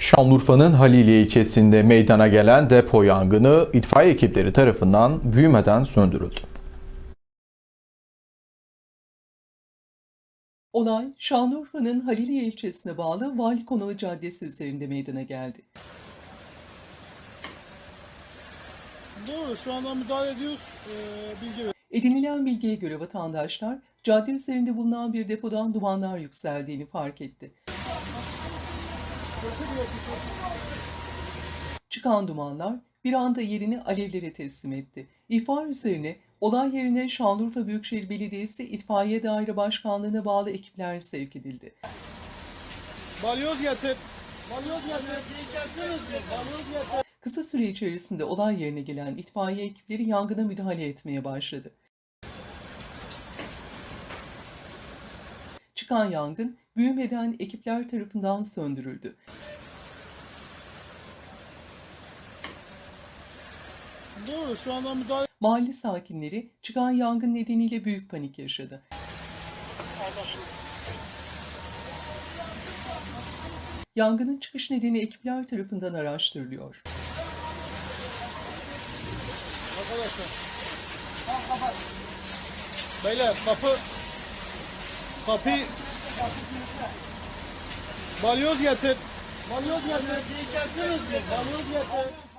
Şanlıurfa'nın Haliliye ilçesinde meydana gelen depo yangını itfaiye ekipleri tarafından büyümeden söndürüldü. Olay Şanlıurfa'nın Haliliye ilçesine bağlı Vali Konağı Caddesi üzerinde meydana geldi. Doğru şu anda müdahale ediyoruz. Ee, bilgi ver. Edinilen bilgiye göre vatandaşlar cadde üzerinde bulunan bir depodan dumanlar yükseldiğini fark etti. Çıkan dumanlar bir anda yerini alevlere teslim etti. İhbar üzerine olay yerine Şanlıurfa Büyükşehir Belediyesi İtfaiye Daire Başkanlığı'na bağlı ekipler sevk edildi. Balyoz getir. Balyoz getir. Balyoz getir. Kısa süre içerisinde olay yerine gelen itfaiye ekipleri yangına müdahale etmeye başladı. Çıkan yangın büyümeden ekipler tarafından söndürüldü. Doğru şu anda müdahale Mahalle sakinleri çıkan yangın nedeniyle büyük panik yaşadı. Yangının çıkış nedeni ekipler tarafından araştırılıyor. arkadaşlar. Beyler kapı kapı Balyoz getir. Balyoz getir. Balyoz getir.